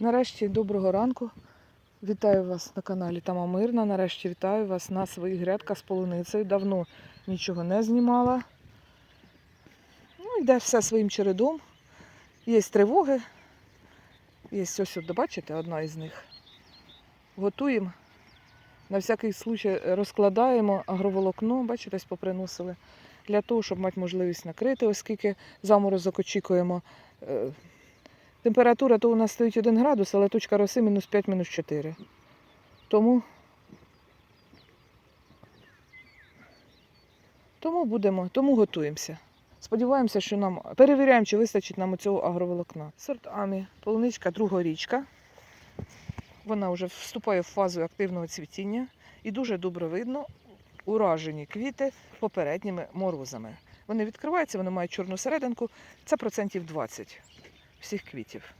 Нарешті доброго ранку. Вітаю вас на каналі Тама Мирна. Нарешті вітаю вас на своїх грядках з полуницею. Давно нічого не знімала. Ну, йде все своїм чередом. Є тривоги. Є ось, ось, бачите, одна із них. Готуємо. На всякий случай розкладаємо агроволокно, бачите, поприносили. Для того, щоб мати можливість накрити, оскільки заморозок очікуємо. Температура то у нас стоїть 1 градус, але точка роси мінус 5, мінус 4. Тому, тому будемо, тому готуємося. Сподіваємося, що нам перевіряємо, чи вистачить нам цього агроволокна. Сорт Амі, полуничка другорічка. Вона вже вступає в фазу активного цвітіння і дуже добре видно уражені квіти попередніми морозами. Вони відкриваються, вони мають чорну серединку. Це процентів 20 всіх квітів,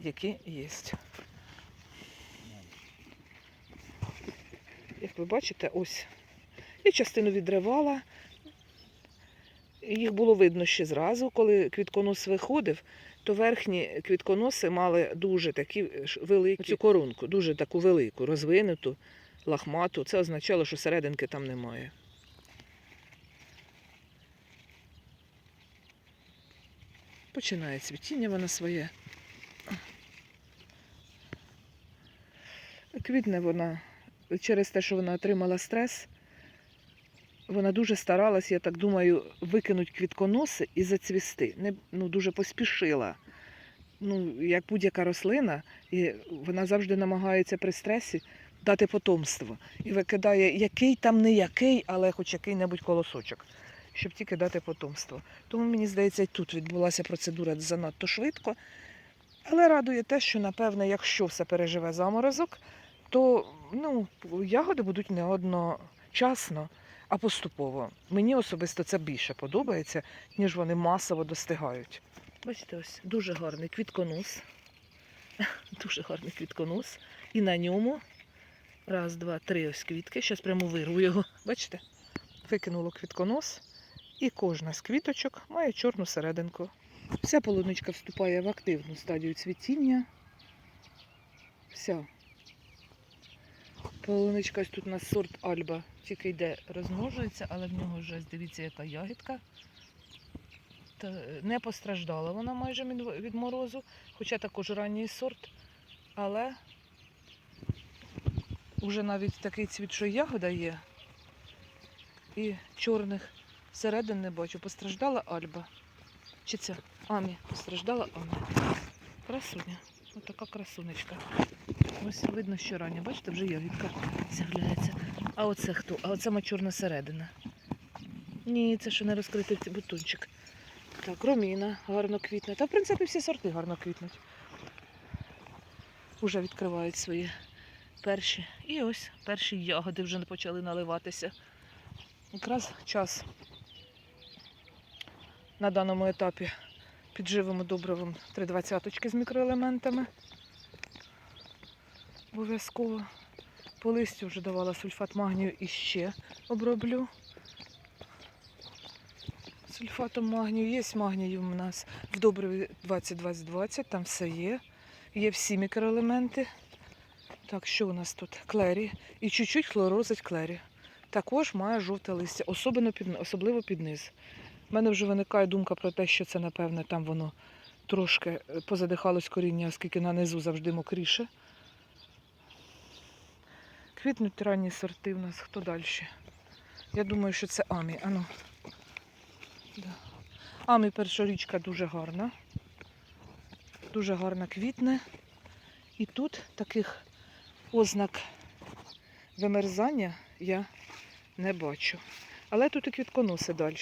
які є. Як ви бачите, ось. Я частину відривала. Їх було видно ще зразу, коли квітконос виходив, то верхні квітконоси мали дуже такі великі цю коронку, дуже таку велику, розвинуту, лахмату. Це означало, що серединки там немає. Починає цвітіння вона своє. Квітне вона через те, що вона отримала стрес. Вона дуже старалась, я так думаю, викинути квітконоси і зацвісти. Не, ну, дуже поспішила. Ну, як будь-яка рослина, і вона завжди намагається при стресі дати потомство. І викидає який там не який, але хоч який-небудь колосочок, щоб тільки дати потомство. Тому мені здається, і тут відбулася процедура занадто швидко. Але радує те, що, напевне, якщо все переживе заморозок, то ну, ягоди будуть не одночасно, а поступово. Мені особисто це більше подобається, ніж вони масово достигають. Бачите, ось дуже гарний квітконос. Дуже гарний квітконос. І на ньому раз, два, три ось квітки. Зараз прямо вирву його. Бачите? Викинуло квітконос. І кожна з квіточок має чорну серединку. Вся полуничка вступає в активну стадію цвітіння. Вся. Полуничка ось тут у нас сорт Альба, тільки йде, розмножується, але в нього вже дивіться, яка ягідка. Е, не постраждала вона майже від морозу, хоча також ранній сорт. Але вже навіть такий цвіт, що ягода є. І чорних середин не бачу. Постраждала Альба. Чи це Амі? Постраждала Амі. Красуня. Ось така красунечка. Ось видно, що рання. Бачите, вже ягідка з'являється. А оце хто? А оце чорна середина. Ні, це ще не розкритий бутончик. Так, роміна гарно квітне. Та, в принципі, всі сорти гарно квітнуть. Уже відкривають свої перші. І ось перші ягоди вже почали наливатися. Якраз час на даному етапі підживимо добривом 3,20 з мікроелементами. Обов'язково по листю вже давала сульфат магнію і ще оброблю. Сульфатом магнію є магнію у нас в добриві 20-20-20, там все є. Є всі мікроелементи. Так, що у нас тут? Клері. І чуть-чуть хлорозить клері. Також має жовте листя, особливо під, особливо під низ. У мене вже виникає думка про те, що це, напевне, там воно трошки е, позадихалось коріння, оскільки на низу завжди мокріше. Квітнуть ранні сорти в нас. Хто далі? Я думаю, що це Амі. Ану. Да. Амі першорічка дуже гарна. Дуже гарна квітне. І тут таких ознак вимерзання я не бачу. Але тут і квітконоси далі.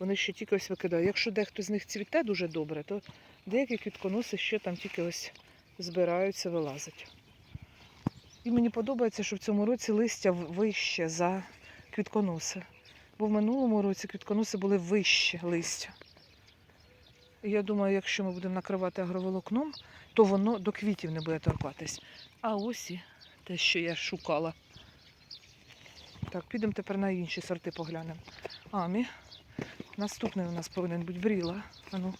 Вони ще тільки ось викидають. Якщо дехто з них цвіте дуже добре, то деякі квітконоси ще там тільки ось збираються, вилазять. І мені подобається, що в цьому році листя вище за квітконоси. Бо в минулому році квітконоси були вище листя. Я думаю, якщо ми будемо накривати агроволокном, то воно до квітів не буде торкатись. А ось і те, що я шукала. Так, підемо тепер на інші сорти поглянемо. Амі. Наступний у нас повинен бути бріла. Ану.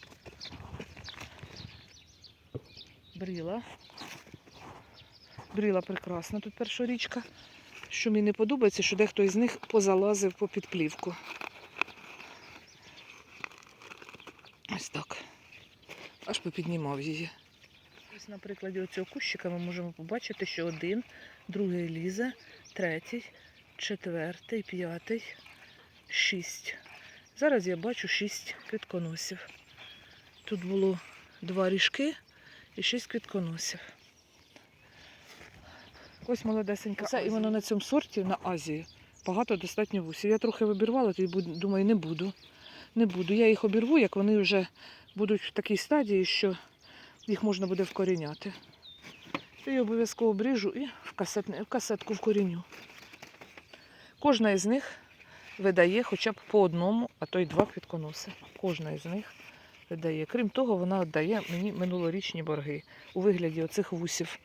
бріла. Бріла прекрасна тут першорічка. Що мені не подобається, що дехто із них позалазив по підплівку. Ось так. Аж попіднімав її. Ось на прикладі оцього кущика ми можемо побачити, що один, другий лізе, третій, четвертий, п'ятий, шість. Зараз я бачу шість квітконосів. Тут було два ріжки і шість квітконосів. Ось молодесенька. Це іменно на цьому сорті на Азії. Багато достатньо вусів. Я трохи вибірвала, тоді думаю, не буду. Не буду. Я їх обірву, як вони вже будуть в такій стадії, що їх можна буде вкоріняти. І обов'язково бріжу і в касетку вкоріню. Кожна із них видає хоча б по одному, а то й два квітконоси. Кожна із них видає. Крім того, вона віддає мені минулорічні борги у вигляді оцих вусів,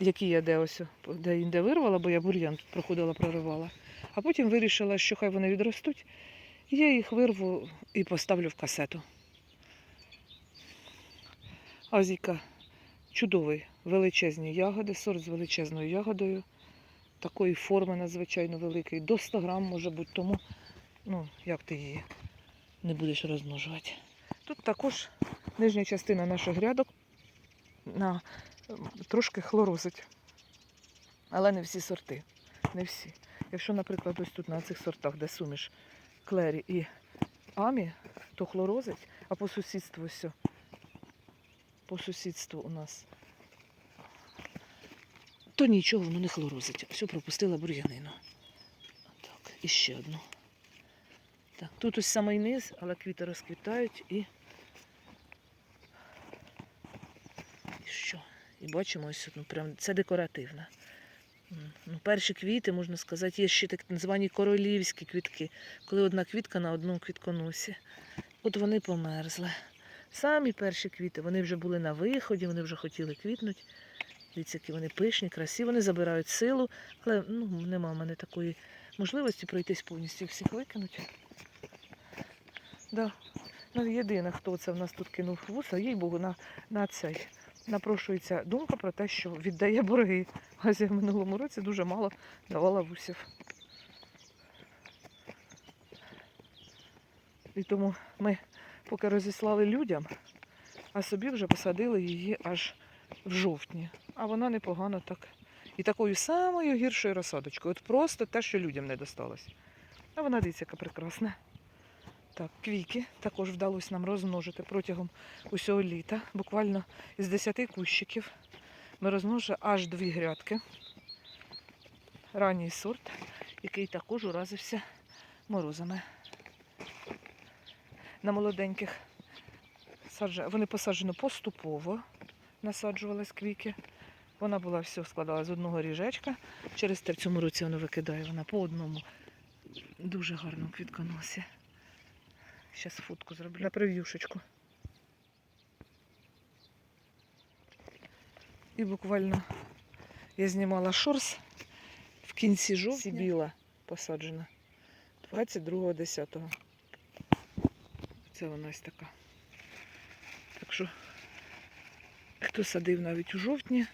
які я де ось де інде вирвала, бо я бур'ян тут проходила, проривала. А потім вирішила, що хай вони відростуть. Я їх вирву і поставлю в касету. Азійка чудовий, величезні ягоди, сорт з величезною ягодою. Такої форми надзвичайно великий. До 100 грам може бути, тому ну, як ти її не будеш розмножувати. Тут також нижня частина наших грядок на, трошки хлорозить. Але не всі сорти. Не всі. Якщо, наприклад, ось тут на цих сортах, де суміш клері і амі, то хлорозить, а по сусідству все. По сусідству у нас. То нічого, воно не хлорозить. Все пропустила бур'янину. Так, і ще одну. Так, тут ось самий низ, але квіти розквітають і. І що? І бачимо ось ну, прям це декоративна. Ну, перші квіти, можна сказати, є ще так звані королівські квітки, коли одна квітка на одному квітконосі. От вони померзли. Самі перші квіти, вони вже були на виході, вони вже хотіли квітнути. Дивіться, які вони пишні, красиві, вони забирають силу, але ну, нема в мене такої можливості пройтись повністю всіх викинути. Да. Ну, єдине, хто це в нас тут кинув вуса, їй Богу, на, на цей. Напрошується думка про те, що віддає борги. Азія в минулому році дуже мало давала вусів. І тому ми поки розіслали людям, а собі вже посадили її аж в жовтні. А вона непогано так. І такою самою гіршою розсадочкою. От просто те, що людям не досталось. А вона дивіться, яка прекрасна. Так, квіки також вдалося нам розмножити протягом усього літа. Буквально із 10 кущиків ми розмножили аж дві грядки. Ранній сорт, який також уразився морозами. На молоденьких вони посаджені поступово, насаджувались квіки. Вона була все складала з одного ріжечка. Через те в цьому році вона викидає вона по одному дуже гарному квітконосі. Зараз фотку зроблю на прев'юшечку. І буквально я знімала шорс в кінці жовтня. Біла посаджена. 22.10. Це вона ось така. Так що, хто садив навіть у жовтні,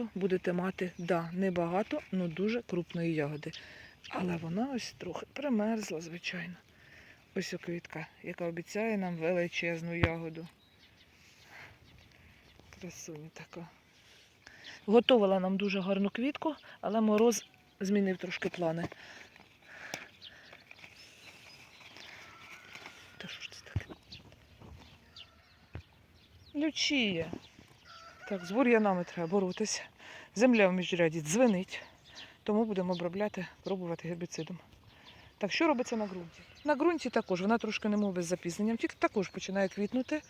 то будете мати, да, небагато, але дуже крупної ягоди. Але вона ось трохи примерзла, звичайно. Ось квітка, яка обіцяє нам величезну ягоду. Красуня така. Готувала нам дуже гарну квітку, але мороз змінив трошки плани. Та що ж це таке? Лючіє. Так, з бур'янами треба боротися. Земля в міжряді дзвенить, тому будемо обробляти, пробувати гербіцидом. Так, що робиться на ґрунті? На ґрунті також вона трошки немов без запізненням, тільки також починає квітнути,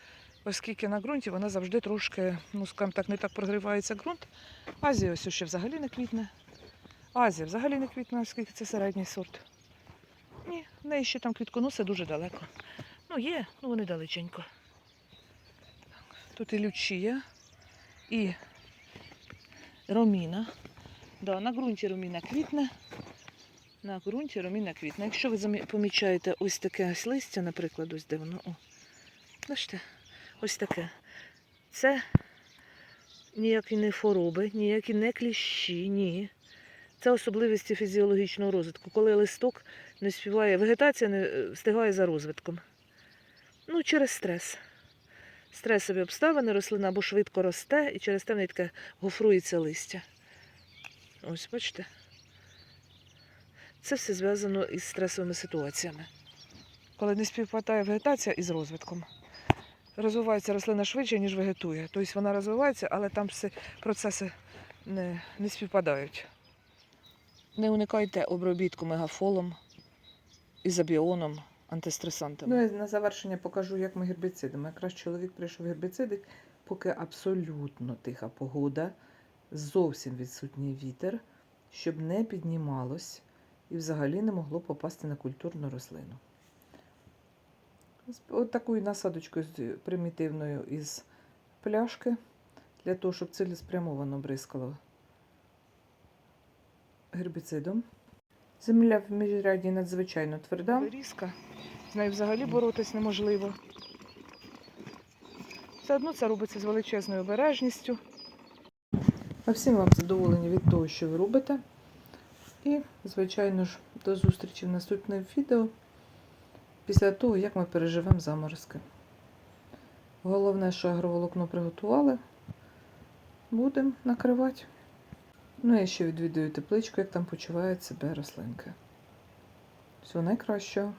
оскільки на ґрунті вона завжди трошки, ну скажімо так, не так прогрівається ґрунт. Азія ось ще взагалі не квітне. Азія взагалі не квітне, оскільки це середній сорт. Ні, в неї ще там квітконоси дуже далеко. Ну є, ну вони далеченько. Тут і лючія, і роміна. Да, на ґрунті роміна квітне. На ґрунті роміна квітне. Якщо ви помічаєте ось таке ось листя, наприклад, ось де воно. О, бачите, ось таке. Це ніякі не хвороби, ніякі не кліщі, ні. Це особливості фізіологічного розвитку, коли листок не співає, вегетація не е, встигає за розвитком. Ну, через стрес. Стресові обставини рослина або швидко росте, і через те в таке гофрується листя. Ось, бачите? Це все зв'язано із стресовими ситуаціями. Коли не співпадає вегетація із розвитком, розвивається рослина швидше, ніж вегетує. Тобто вона розвивається, але там всі процеси не, не співпадають. Не уникайте обробітку мегафолом, ізобіоном, антистресантами. Ну і на завершення покажу, як ми гербіцидами. Якраз чоловік прийшов гербіциди, поки абсолютно тиха погода, зовсім відсутній вітер, щоб не піднімалось і взагалі не могло попасти на культурну рослину. От такою насадочкою примітивною із пляшки, для того, щоб цілеспрямовано бризкало гербіцидом. Земля в міжряді надзвичайно тверда. Різка. З нею взагалі боротись неможливо. Все одно це робиться з величезною обережністю. А всім вам задоволені від того, що ви робите. І, звичайно ж, до зустрічі в наступному відео після того, як ми переживемо заморозки. Головне, що агроволокно приготували, будемо накривати. Ну, я ще відвідую тепличку, як там почувають себе рослинки. Всього найкращого.